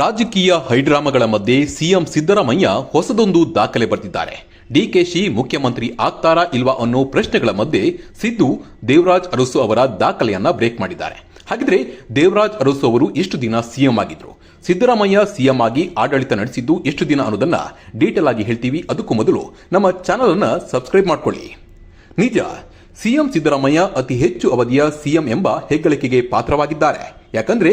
ರಾಜಕೀಯ ಹೈಡ್ರಾಮಗಳ ಮಧ್ಯೆ ಸಿಎಂ ಸಿದ್ದರಾಮಯ್ಯ ಹೊಸದೊಂದು ದಾಖಲೆ ಬರೆದಿದ್ದಾರೆ. ಡಿಕೆಶಿ ಮುಖ್ಯಮಂತ್ರಿ ಆಗ್ತಾರಾ ಇಲ್ವಾ ಅನ್ನೋ ಪ್ರಶ್ನೆಗಳ ಮಧ್ಯೆ ಸಿದ್ದು ದೇವರಾಜ್ ಅರಸು ಅವರ ದಾಖಲೆಯನ್ನ ಬ್ರೇಕ್ ಮಾಡಿದ್ದಾರೆ. ಹಾಗಿದ್ರೆ ದೇವರಾಜ್ ಅರಸು ಅವರು ಎಷ್ಟು ದಿನ ಸಿಎಂ ಆಗಿದ್ರು. ಸಿದ್ದರಾಮಯ್ಯ ಸಿಎಂ ಆಗಿ ಆಡಳಿತ ನಡೆಸಿದ್ದು ಎಷ್ಟು ದಿನ ಅನ್ನೋದನ್ನ ಡೀಟೇಲ್ ಆಗಿ ಹೇಳ್ತೀವಿ. ಅದಕ್ಕೂ ಮೊದಲು ನಮ್ಮ ಚಾನಲ್ ಅನ್ನ ಸಬ್ಸ್ಕ್ರೈಬ್ ಮಾಡ್ಕೊಳ್ಳಿ. ನಿಜ, ಸಿಎಂ ಸಿದ್ದರಾಮಯ್ಯ ಅತಿ ಹೆಚ್ಚು ಅವಧಿಯ ಸಿಎಂ ಎಂಬ ಹೆಗ್ಗಳಿಕೆಗೆ ಪಾತ್ರವಾಗಿದ್ದಾರೆ. ಯಾಕಂದ್ರೆ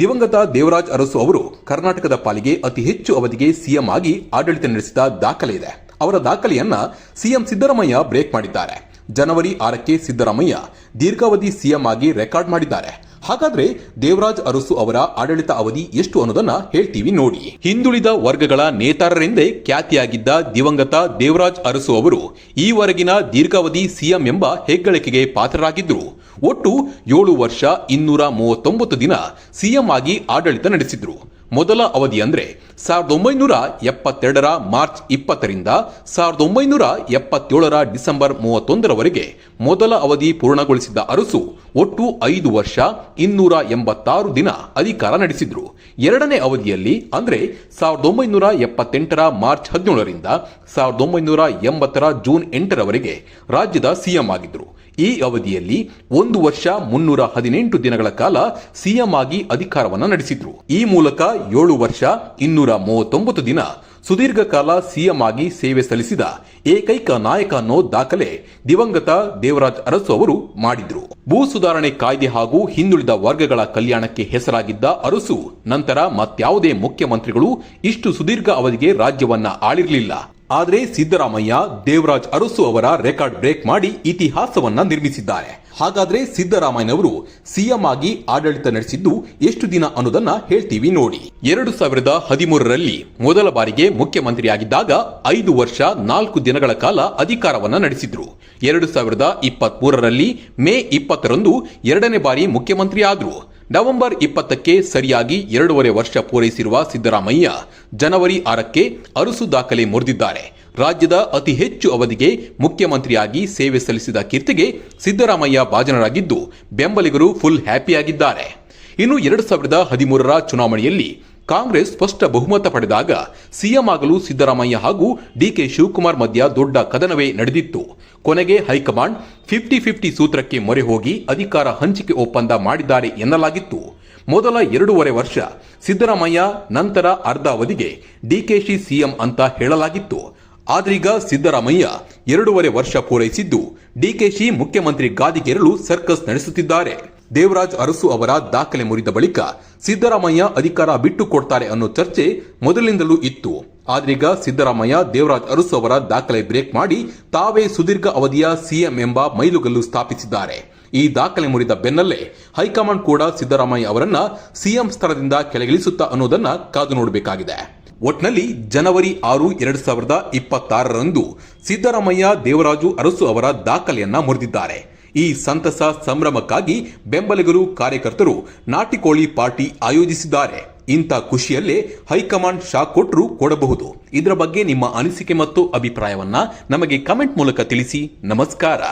ದಿವಂಗತ ದೇವರಾಜ್ ಅರಸು ಅವರು ಕರ್ನಾಟಕದ ಪಾಲಿಗೆ ಅತಿ ಹೆಚ್ಚು ಅವಧಿಗೆ ಸಿಎಂ ಆಗಿ ಆಡಳಿತ ನಡೆಸಿದ ದಾಖಲೆ ಇದೆ. ಅವರ ದಾಖಲೆಯನ್ನ ಸಿಎಂ ಸಿದ್ದರಾಮಯ್ಯ ಬ್ರೇಕ್ ಮಾಡಿದ್ದಾರೆ. ಜನವರಿ ಆರಕ್ಕೆ ಸಿದ್ದರಾಮಯ್ಯ ದೀರ್ಘಾವಧಿ ಸಿಎಂ ಆಗಿ ರೆಕಾರ್ಡ್ ಮಾಡಿದ್ದಾರೆ. ಹಾಗಾದ್ರೆ ದೇವರಾಜ್ ಅರಸು ಅವರ ಆಡಳಿತ ಅವಧಿ ಎಷ್ಟು ಅನ್ನೋದನ್ನ ಹೇಳ್ತೀವಿ ನೋಡಿ. ಹಿಂದುಳಿದ ವರ್ಗಗಳ ನೇತಾರರೆಂದೇ ಖ್ಯಾತಿಯಾಗಿದ್ದ ದಿವಂಗತ ದೇವರಾಜ್ ಅರಸು ಅವರು ಈವರೆಗಿನ ದೀರ್ಘಾವಧಿ ಸಿಎಂ ಎಂಬ ಹೆಗ್ಗಳಿಕೆಗೆ ಪಾತ್ರರಾಗಿದ್ದರು ಒಟ್ಟು ಏಳು ವರ್ಷ ಇನ್ನೂರ ಮೂವತ್ತೊಂಬತ್ತು ದಿನ ಸಿಎಂ ಆಗಿ ಆಡಳಿತ ನಡೆಸಿದ್ರು. ಮೊದಲ ಅವಧಿ ಅಂದ್ರೆ ಸಾವಿರದ ಒಂಬೈನೂರ ಎಪ್ಪತ್ತೆರಡರ ಮಾರ್ಚ್ ಇಪ್ಪತ್ತರಿಂದ ಸಾವಿರದ ಒಂಬೈನೂರ ಎಪ್ಪತ್ತೇಳರ ಡಿಸೆಂಬರ್ ಮೂವತ್ತೊಂದರವರೆಗೆ ಮೊದಲ ಅವಧಿ ಪೂರ್ಣಗೊಳಿಸಿದ್ದ ಅರಸು ಒಟ್ಟು ಐದು ವರ್ಷ ಇನ್ನೂರ ಎಂಬತ್ತಾರು ದಿನ ಅಧಿಕಾರ ನಡೆಸಿದ್ರು. ಎರಡನೇ ಅವಧಿಯಲ್ಲಿ, ಅಂದ್ರೆ ಸಾವಿರದ ಒಂಬೈನೂರ ಎಪ್ಪತ್ತೆಂಟರ ಮಾರ್ಚ್ ಹದಿನೇಳರಿಂದ ಸಾವಿರದ ಒಂಬೈನೂರ ಎಂಬತ್ತರ ಜೂನ್ ಎಂಟರವರೆಗೆ ರಾಜ್ಯದ ಸಿಎಂ ಆಗಿದ್ರು. ಈ ಅವಧಿಯಲ್ಲಿ ಒಂದು ವರ್ಷ ಮುನ್ನೂರ ಹದಿನೆಂಟು ದಿನಗಳ ಕಾಲ ಸಿಎಂ ಆಗಿ ಅಧಿಕಾರವನ್ನು ನಡೆಸಿದ್ರು. ಈ ಮೂಲಕ ಏಳು ವರ್ಷ ಇನ್ನೂರ ಮೂವತ್ತೊಂಬತ್ತು ದಿನ ಸುದೀರ್ಘ ಕಾಲ ಸಿಎಂ ಆಗಿ ಸೇವೆ ಸಲ್ಲಿಸಿದ ಏಕೈಕ ನಾಯಕ ಅನ್ನೋ ದಾಖಲೆ ದಿವಂಗತ ದೇವರಾಜ್ ಅರಸು ಅವರು ಮಾಡಿದ್ರು. ಭೂ ಸುಧಾರಣೆ ಕಾಯ್ದೆ ಹಾಗೂ ಹಿಂದುಳಿದ ವರ್ಗಗಳ ಕಲ್ಯಾಣಕ್ಕೆ ಹೆಸರಾಗಿದ್ದ ಅರಸು ನಂತರ ಮತ್ಯಾವುದೇ ಮುಖ್ಯಮಂತ್ರಿಗಳು ಇಷ್ಟು ಸುದೀರ್ಘ ಅವಧಿಗೆ ರಾಜ್ಯವನ್ನ ಆಳಿರಲಿಲ್ಲ. ಆದರೆ ಸಿದ್ದರಾಮಯ್ಯ ದೇವರಾಜ್ ಅರಸು ಅವರ ರೆಕಾರ್ಡ್ ಬ್ರೇಕ್ ಮಾಡಿ ಇತಿಹಾಸವನ್ನ ನಿರ್ಮಿಸಿದ್ದಾರೆ. ಹಾಗಾದ್ರೆ ಸಿದ್ದರಾಮಯ್ಯನವರು ಸಿಎಂ ಆಗಿ ಆಡಳಿತ ನಡೆಸಿದ್ದು ಎಷ್ಟು ದಿನ ಅನ್ನೋದನ್ನ ಹೇಳ್ತೀವಿ ನೋಡಿ. ಎರಡು ಸಾವಿರದ ಹದಿಮೂರರಲ್ಲಿ ಮೊದಲ ಬಾರಿಗೆ ಮುಖ್ಯಮಂತ್ರಿಯಾಗಿದ್ದಾಗ ಐದು ವರ್ಷ ನಾಲ್ಕು ದಿನಗಳ ಕಾಲ ಅಧಿಕಾರವನ್ನ ನಡೆಸಿದ್ರು. ಎರಡು ಸಾವಿರದ ಇಪ್ಪತ್ತ್ ಮೂರರಲ್ಲಿ ಮೇ ಇಪ್ಪತ್ತರಂದು ಎರಡನೇ ಬಾರಿ ಮುಖ್ಯಮಂತ್ರಿ ಆದ್ರು ನವೆಂಬರ್ ಇಪ್ಪತ್ತಕ್ಕೆ ಸರಿಯಾಗಿ ಎರಡೂವರೆ ವರ್ಷ ಪೂರೈಸಿರುವ ಸಿದ್ದರಾಮಯ್ಯ ಜನವರಿ ಆರಕ್ಕೆ ಅರಸು ದಾಖಲೆ ಮುರಿದಿದ್ದಾರೆ. ರಾಜ್ಯದ ಅತಿ ಹೆಚ್ಚು ಅವಧಿಗೆ ಮುಖ್ಯಮಂತ್ರಿಯಾಗಿ ಸೇವೆ ಸಲ್ಲಿಸಿದ ಕೀರ್ತಿಗೆ ಸಿದ್ದರಾಮಯ್ಯ ಭಾಜನರಾಗಿದ್ದು, ಬೆಂಬಲಿಗರು ಫುಲ್ ಹ್ಯಾಪಿಯಾಗಿದ್ದಾರೆ. ಇನ್ನು ಎರಡು ಸಾವಿರದ ಹದಿಮೂರರ ಚುನಾವಣೆಯಲ್ಲಿ ಕಾಂಗ್ರೆಸ್ ಸ್ಪಷ್ಟ ಬಹುಮತ ಪಡೆದಾಗ ಸಿಎಂ ಆಗಲು ಸಿದ್ದರಾಮಯ್ಯ ಹಾಗೂ ಡಿಕೆ ಶಿವಕುಮಾರ್ ಮಧ್ಯ ದೊಡ್ಡ ಕದನವೇ ನಡೆದಿತ್ತು. ಕೊನೆಗೆ ಹೈಕಮಾಂಡ್ ಫಿಫ್ಟಿ ಫಿಫ್ಟಿ ಸೂತ್ರಕ್ಕೆ ಮೊರೆ ಹೋಗಿ ಅಧಿಕಾರ ಹಂಚಿಕೆ ಒಪ್ಪಂದ ಮಾಡಿದ್ದಾರೆ ಎನ್ನಲಾಗಿತ್ತು. ಮೊದಲ ಎರಡೂವರೆ ವರ್ಷ ಸಿದ್ದರಾಮಯ್ಯ, ನಂತರ ಅರ್ಧ ಅವಧಿಗೆ ಡಿಕೆಶಿ ಸಿಎಂ ಅಂತ ಹೇಳಲಾಗಿತ್ತು. ಆದ್ರೀಗ ಸಿದ್ದರಾಮಯ್ಯ ಎರಡೂವರೆ ವರ್ಷ ಪೂರೈಸಿದ್ದು ಡಿಕೆಶಿ ಮುಖ್ಯಮಂತ್ರಿ ಗಾದಿಗೇರಲು ಸರ್ಕಸ್ ನಡೆಸುತ್ತಿದ್ದಾರೆ. ದೇವರಾಜ್ ಅರಸು ಅವರ ದಾಖಲೆ ಮುರಿದ ಬಳಿಕ ಸಿದ್ದರಾಮಯ್ಯ ಅಧಿಕಾರ ಬಿಟ್ಟು ಕೊಡ್ತಾರೆ ಅನ್ನೋ ಚರ್ಚೆ ಮೊದಲಿನಿಂದಲೂ ಇತ್ತು. ಆದ್ರೀಗ ಸಿದ್ದರಾಮಯ್ಯ ದೇವರಾಜ್ ಅರಸು ಅವರ ದಾಖಲೆ ಬ್ರೇಕ್ ಮಾಡಿ ತಾವೇ ಸುದೀರ್ಘ ಅವಧಿಯ ಸಿಎಂ ಎಂಬ ಮೈಲುಗಲ್ಲು ಸ್ಥಾಪಿಸಿದ್ದಾರೆ. ಈ ದಾಖಲೆ ಮುರಿದ ಬೆನ್ನಲ್ಲೇ ಹೈಕಮಾಂಡ್ ಕೂಡ ಸಿದ್ದರಾಮಯ್ಯ ಅವರನ್ನ ಸಿಎಂ ಸ್ಥಳದಿಂದ ಕೆಳಗಿಳಿಸುತ್ತಾ ಅನ್ನೋದನ್ನ ಕಾದು ನೋಡಬೇಕಾಗಿದೆ. ಒಟ್ನಲ್ಲಿ ಜನವರಿ ಆರು ಎರಡ್ ಸಾವಿರದ ಇಪ್ಪತ್ತಾರರಂದು ಸಿದ್ದರಾಮಯ್ಯ ದೇವರಾಜು ಅರಸು ಅವರ ದಾಖಲೆಯನ್ನ ಮುರಿದಿದ್ದಾರೆ. ಈ ಸಂತಸ ಸಂಭ್ರಮಕ್ಕಾಗಿ ಬೆಂಬಲಿಗರು ಕಾರ್ಯಕರ್ತರು ನಾಟಿಕೋಳಿ ಪಾರ್ಟಿ ಆಯೋಜಿಸಿದ್ದಾರೆ. ಇಂಥ ಖುಷಿಯಲ್ಲೇ ಹೈಕಮಾಂಡ್ ಶಾಕ್ ಕೊಟ್ಟರು ಕೊಡಬಹುದು. ಇದರ ಬಗ್ಗೆ ನಿಮ್ಮ ಅನಿಸಿಕೆ ಮತ್ತು ಅಭಿಪ್ರಾಯವನ್ನ ನಮಗೆ ಕಮೆಂಟ್ ಮೂಲಕ ತಿಳಿಸಿ. ನಮಸ್ಕಾರ.